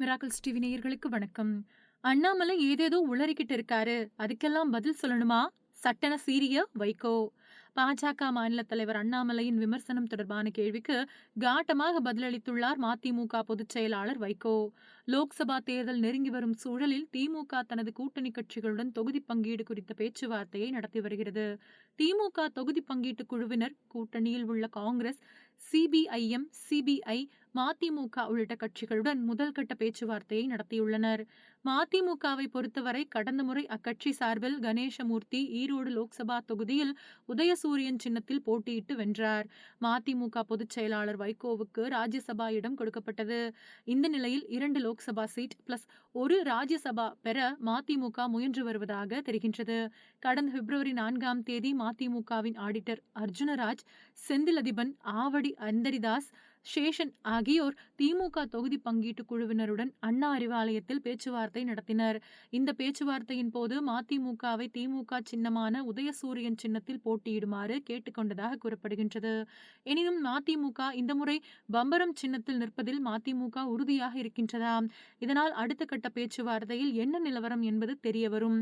Miracles TV நேயர்களுக்கு வணக்கம். அண்ணாமலை ஏதேதோ உளறிக்கிட்டு இருக்காரு. அதுக்கெல்லாம் பதில் சொல்லணுமா? சட்டன சீரிய வைகோ. பாஜக மாநில தலைவர் அண்ணாமலையின் விமர்சனம் தொடர்பான கேள்விக்கு காட்டமாக பதிலளித்துள்ளார் மதிமுக பொதுச் செயலாளர் வைகோ. லோக்சபா தேர்தல் நெருங்கி வரும் சூழலில் திமுக தனது கூட்டணி கட்சிகளுடன் தொகுதி பங்கீடு குறித்த பேச்சுவார்த்தையை நடத்தி வருகிறது. திமுக தொகுதி பங்கீட்டு குழுவினர் கூட்டணியில் உள்ள காங்கிரஸ், சிபிஐஎம், சிபிஐ, மதிமுக உள்ளிட்ட கட்சிகளுடன் முதல் கட்ட பேச்சுவார்த்தையை நடத்தியுள்ளனர். மதிமுகவை பொறுத்தவரை கடந்த முறை அக்கட்சி சார்பில் கணேசமூர்த்தி ஈரோடு லோக்சபா தொகுதியில் உதயசூரியன் சின்னத்தில் போட்டியிட்டு வென்றார். மதிமுக பொதுச் செயலாளர் வைகோவுக்கு ராஜ்யசபா இடம் கொடுக்கப்பட்டது. இந்த நிலையில் இரண்டு லோக்சபா சீட் பிளஸ் ஒரு ராஜ்யசபா பெற மதிமுக முயன்று வருவதாக தெரிகின்றது. கடந்த பிப்ரவரி நான்காம் தேதி மதிமுகவின் ஆடிட்டர் அர்ஜுனராஜ், செந்தில் அதிபன் ஆவடி அந்தரிதாஸ், சேஷன் ஆகியோர் திமுக தொகுதி பங்கீட்டு குழுவினருடன் அண்ணா அறிவாலயத்தில் பேச்சுவார்த்தை நடத்தினர். இந்த பேச்சுவார்த்தையின் போது மதிமுகவை திமுக சின்னமான உதயசூரியன் சின்னத்தில் போட்டியிடுமாறு கேட்டுக்கொண்டதாக கூறப்படுகின்றது. எனினும் மதிமுக இந்த முறை பம்பரம் சின்னத்தில் நிற்பதில் மதிமுக உறுதியாக இருக்கின்றதாம். இதனால் அடுத்த கட்ட பேச்சுவார்த்தையில் என்ன நிலவரம் என்பது தெரியவரும்.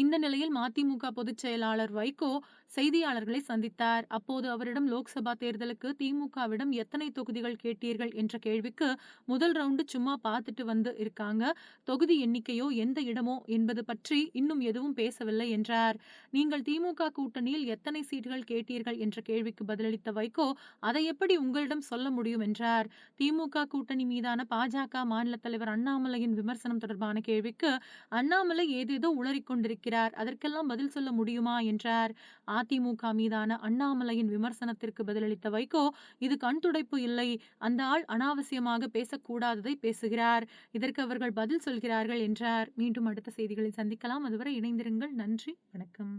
இந்த நிலையில் மதிமுக பொதுச் செயலாளர் வைகோ செய்தியாளர்களை சந்தித்தார். அப்போது அவரிடம் லோக்சபா தேர்தலுக்கு திமுகவிடம் எத்தனை தொகுதிகள் கேட்டீர்கள் என்ற கேள்விக்கு முதல் ரவுண்டு சும்மா பார்த்துட்டு வந்து இருக்காங்க. தொகுதி எண்ணிக்கையோ எந்த இடமோ என்பது பற்றி இன்னும் எதுவும் பேசவில்லை என்றார். நீங்கள் திமுக கூட்டணியில் எத்தனை சீட்டுகள் கேட்டீர்கள் என்ற கேள்விக்கு பதிலளித்த வைகோ அதை எப்படி உங்களிடம் சொல்ல முடியும் என்றார். திமுக கூட்டணி மீதான பாஜக மாநில தலைவர் அண்ணாமலையின் விமர்சனம் தொடர்பான கேள்விக்கு அண்ணாமலை ஏதேதோ உளறிக்கொண்டிருக்கிறார் கொண்டிருக்கிறார். அதற்கெல்லாம் பதில் சொல்ல முடியுமா என்றார். அதிமுக மீதான அண்ணாமலையின் விமர்சனத்திற்கு பதிலளித்த வைகோ இது கண்துடைப்பு இல்லை. அந்த ஆள் அனாவசியமாக பேசக்கூடாததை பேசுகிறார். இதற்கு அவர்கள் பதில் சொல்கிறார்கள் என்றார். மீண்டும் அடுத்த செய்திகளில் சந்திக்கலாம். அதுவரை இணைந்திருங்கள். நன்றி, வணக்கம்.